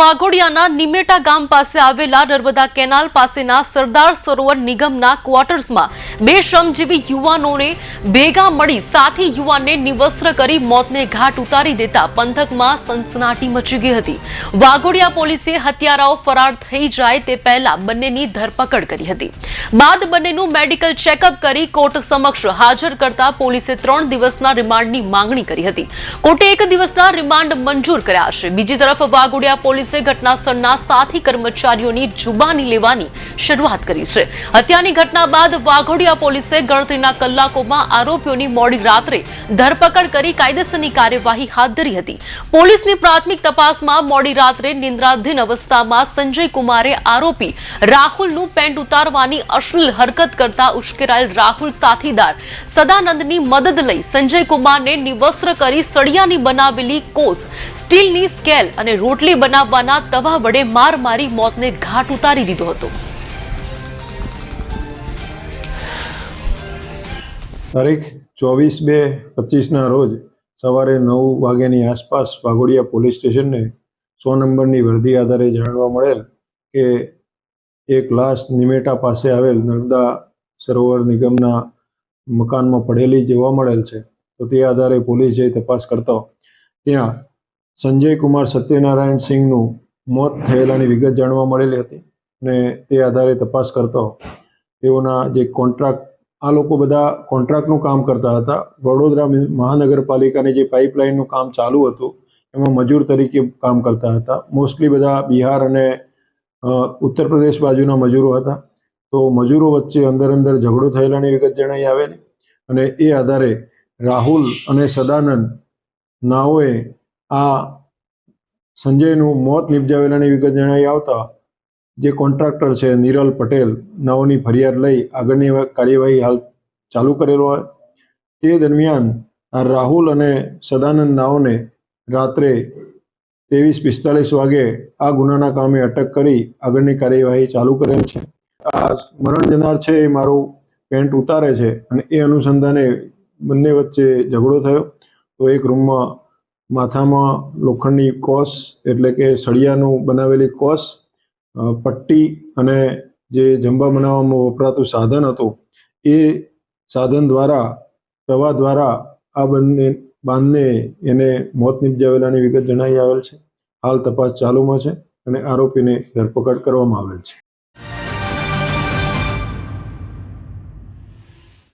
વાઘોડિયાના નિમેટા ગામ પાસે આવેલા નર્મદા કેનાલ પાસેના સરદાર સરોવર નિગમના ક્વાર્ટર્સમાં બે શ્રમજીવી યુવાનોને ભેગા મળી સાથી યુવાનને નિવસ્ત્ર કરી મોતને ઘાટ ઉતારી દેતા પંથકમાં સનસનાટી મચી ગઈ હતી. વાઘોડિયા પોલીસે હત્યારાઓ ફરાર થઈ જાય તે પહેલા બંનેની ધરપકડ કરી હતી. બાદ બંનેનું મેડિકલ ચેકઅપ કરી કોર્ટ સમક્ષ હાજર કરતા પોલીસે ત્રણ દિવસના રિમાન્ડની માંગણી કરી હતી. કોર્ટે એક દિવસના રિમાન્ડ મંજૂર કર્યા છે. બીજી તરફ વાઘોડિયા પોલીસે ઘટના સ્થળના સાથી કર્મચારીઓની જુબાની લેવાની શરૂઆત કરી છે. હત્યાની ઘટના બાદ વાઘોડિયા પોલીસે ગણતરીના કલાકોમાં આરોપીઓની મોડી રાત્રે ધરપકડ કરી કાયદેસરની કાર્યવાહી હાથ ધરી હતી. પોલીસની પ્રાથમિક તપાસમાં મોડી રાત્રે નિંદ્રાધીન અવસ્થામાં સંજય કુમારે આરોપી રાહુલનું પેન્ટ ઉતારવાની અશ્લીલ હરકત કરતા ઉશ્કેરાયેલ રાહુલ સાથીદાર સદાનંદની મદદ લઈ સંજય કુમારને નિવસ્ત્ર કરી સળિયાની બનાવેલી કોસ, સ્ટીલની સ્કેલ અને રોટલી બનાવવાના તવા વડે માર મારી મોતને ઘાટ ઉતારી દીધો હતો. તારીખ ચોવીસ બે પચીસના રોજ સવારે નવ વાગ્યાની આસપાસ વાઘોડિયા પોલીસ સ્ટેશનને સો નંબરની વર્દી આધારે જાણવા મળેલ કે એક લાશ નિમેટા પાસે આવેલ નર્મદા સરોવર નિગમના મકાનમાં પડેલી જોવા મળેલ છે. તો તે આધારે પોલીસે તપાસ કરતો ત્યાં સંજય કુમાર સત્યનારાયણ સિંહનું મોત થયેલાની વિગત જાણવા મળેલી હતી અને તે આધારે તપાસ કરતો તેઓના જે કોન્ટ્રાક્ટ, આ લોકો બધા કોન્ટ્રાક્ટનું કામ કરતા હતા. વડોદરા મહાનગરપાલિકાની જે પાઇપલાઇનનું કામ ચાલુ હતું, એમાં મજૂર તરીકે કામ કરતા હતા. મોસ્ટલી બધા બિહાર અને ઉત્તર પ્રદેશ બાજુના મજૂરો હતા. તો મજૂરો વચ્ચે અંદર અંદર ઝઘડો થયેલાની વિગત જણાઈ આવેલી અને એ આધારે રાહુલ અને સદાનંદ નાઓએ આ સંજયનું મોત નિપજાવેલાની વિગત જણાઈ આવતા જે કોન્ટ્રાક્ટર છે નિરલ પટેલ નાઓની ફરિયાદ લઈ આગળની કાર્યવાહી હાલ ચાલુ કરેલો હોય. તે દરમિયાન રાહુલ અને સદાનંદ નાઓને રાત્રે ત્રેવીસ પિસ્તાલીસ વાગે આ ગુનાના કામે અટક કરી આગળની કાર્યવાહી ચાલુ કરેલ છે. આ મરણ જનાર છે એ મારું પેન્ટ ઉતારે છે અને એ અનુસંધાને બંને વચ્ચે ઝઘડો થયો. તો એક રૂમમાં માથામાં લોખંડની કોસ એટલે કે સળિયાનું બનાવેલી કોસ પટ્ટી અને જે જમવા બનાવવામાં વપરાતું સાધન હતું, એ સાધન દ્વારા, પ્રવાહ દ્વારા આ બંને, બાંધને એને મોત નિપજાવેલાની વિગત જણાઈ આવેલ છે. હાલ તપાસ ચાલુમાં છે અને આરોપીને ધરપકડ કરવામાં આવેલ છે.